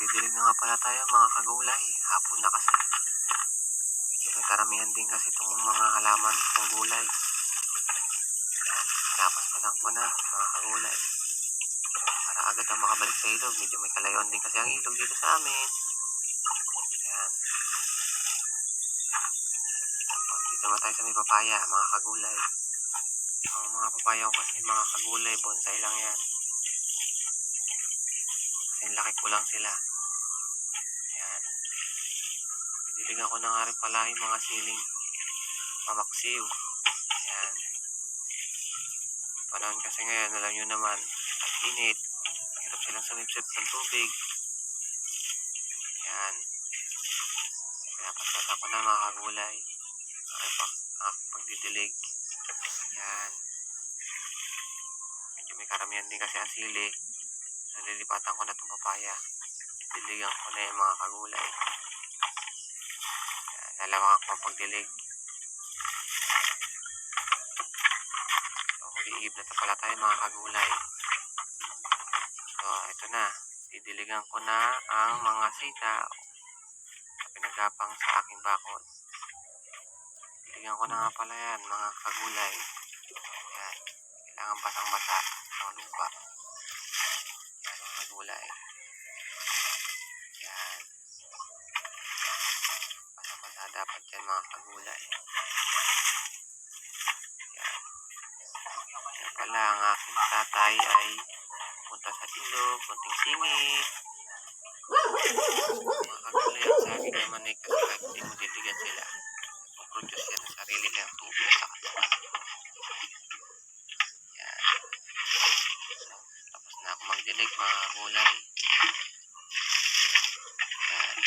Didilig na nga pala tayo mga kagulay. Hapon na kasi. Medyo may karamihan din kasi itong mga halaman itong gulay. Yan, pa na mga kagulay. Para agad ang makabalik sa ilog. Medyo may kalayuan din kasi ang ilog dito sa amin. Yan. Tapos dito naman tayo sa may papaya, mga kagulay. Ang mga papaya ko kasi mga kagulay, bonsai lang yan. Kasi laki ko lang sila. Yan. Pinilig ako na nga rin pala yung mga siling pamaksiw. Yan. Panahon kasi ngayon, alam nyo naman, at init. Hirap silang sumipsip ng tubig. Yan. Pinapasas ako na mga kagulay. Ay, pa, aking pagdidilig. Yan. Medyo may karamihan din kasi ang sili. Lilipatan ko na itong papaya. Diligan ko na yung mga kagulay. Yan, lalawak ako ang pagdilig. So, mag-iib na to pala tayo mga kagulay. So, ito na. Didiligan ko na ang mga sita na pinagapang sa aking bakod. Diligan ko na nga pala yan, mga kagulay. Yan. Kailangan basang-basa ng lupa. Yan, mga kagulay. Yan. Basang-basa dapat yan, mga kagulay. Yan. Yan pala, ang aking tatay ay punta sa ilog, kunting singit. Mga kagulay, ang sabi naman ay kasi kahit hindi mo diligan sila, produce yan ng sarili nilang tubig sa katawan. Yan. So, tapos na ako magdilig mga gulay. Yan. Yan.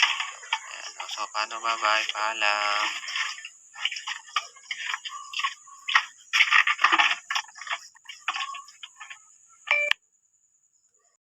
Paano bye-bye? Paalam.